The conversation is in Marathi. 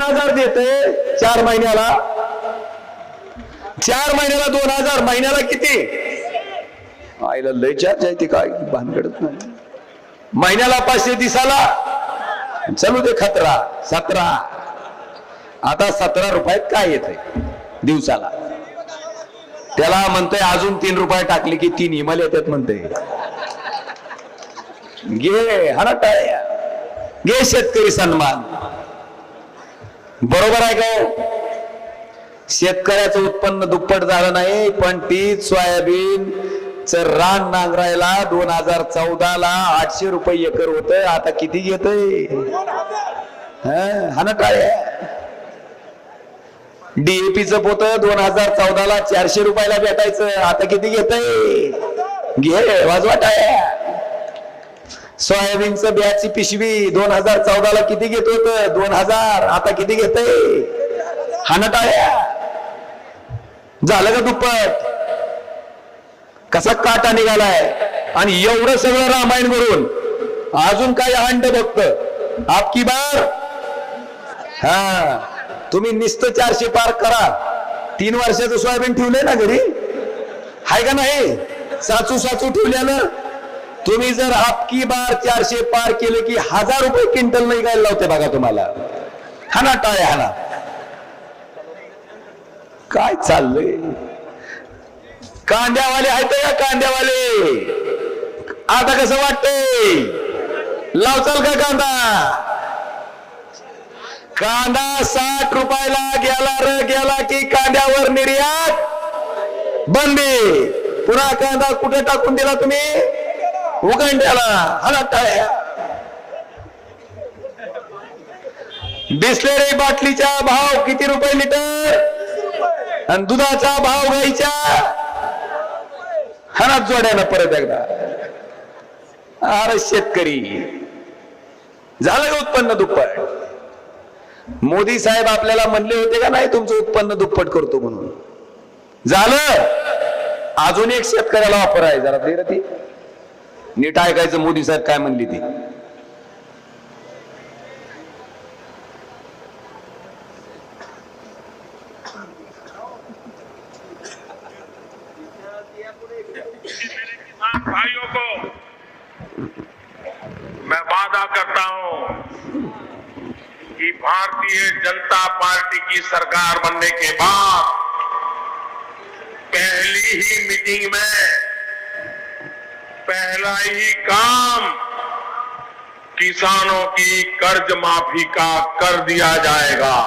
हजार देते चार महिन्याला. चार महिन्याला दोन हजार. महिन्याला किती? आईला लय चार्ज आहे ती काय? भानगडत नाही. महिन्याला पाचशे दिसाला. चलू दे खतरा. सतरा. आता सतरा रुपयात काय येत दिवसाला. त्याला म्हणतोय अजून तीन रुपये टाकले की तीन हिमाल येतात म्हणतोय. घे हा ना टाळ्या घे शेतकरी सन्मान. बरोबर आहे का? शेतकऱ्याचं उत्पन्न दुप्पट झालं नाही पण तीच सोयाबीन च रान नांगरायला दोन हजार चौदा ला आठशे रुपये एकर होत आता किती घेतय? हा ना टाळ्या डीएपीचं पोत दोन हजार चौदा ला चारशे रुपयाला भेटायचं. आता किती घेतय? घे वाजवा टाळ्या. सोयाबीनचं बियाची पिशवी दोन हजार चौदा ला किती घेत होत? दोन हजार. आता किती घेतय? हाना टाळ्या झालं का दुप्पट? कसा काटा निघालाय? आणि एवढं सगळं रामायण करून अजून काय हंड बघत? आपकी बार? हा. तुम्ही निस्त चारशे पार करा. तीन वर्षाचं सोयाबीन ठेवलंय ना घरी? हाय का नाही? साचू साचू ठेवल्यानं तुम्ही जर आपकी बार चारशे पार केले की हजार रुपये क्विंटल नाही काय लावते बघा तुम्हाला. हाना टाळे हाना. काय चाललंय? कांद्यावाले आहेत का कांद्यावाले. आता कसं वाटतंय? लावचाल का कांदा? कांदा साठ रुपयाला गेला र गेला की कांद्यावर निर्यात बंदी. पुन्हा कांदा कुठे टाकून दिला तुम्ही? उगंड्याला हला टाळ्या बिस्लेरी बाटलीचा भाव किती रुपये लिटर? आणि दुधाचा भाव गाईच्या हनात जोड्यानं परत एकदा. अरे शेतकरी. झालं का उत्पन्न दुप्पट? मोदी साहेब आपल्याला म्हणले होते का नाही तुमचं उत्पन्न दुप्पट करतो म्हणून? झालं? अजून एक शेतकऱ्याला वापर आहे जरा दे ती. नीट ऐकायचं, मोदी साहेब काय म्हणली ती? भाइयों को मैं वादा करता हूँ कि भारतीय जनता पार्टी की सरकार बनने के बाद पहली ही मीटिंग में पहला ही काम। किसानों की कर्ज माफी का कर दिया जाएगा।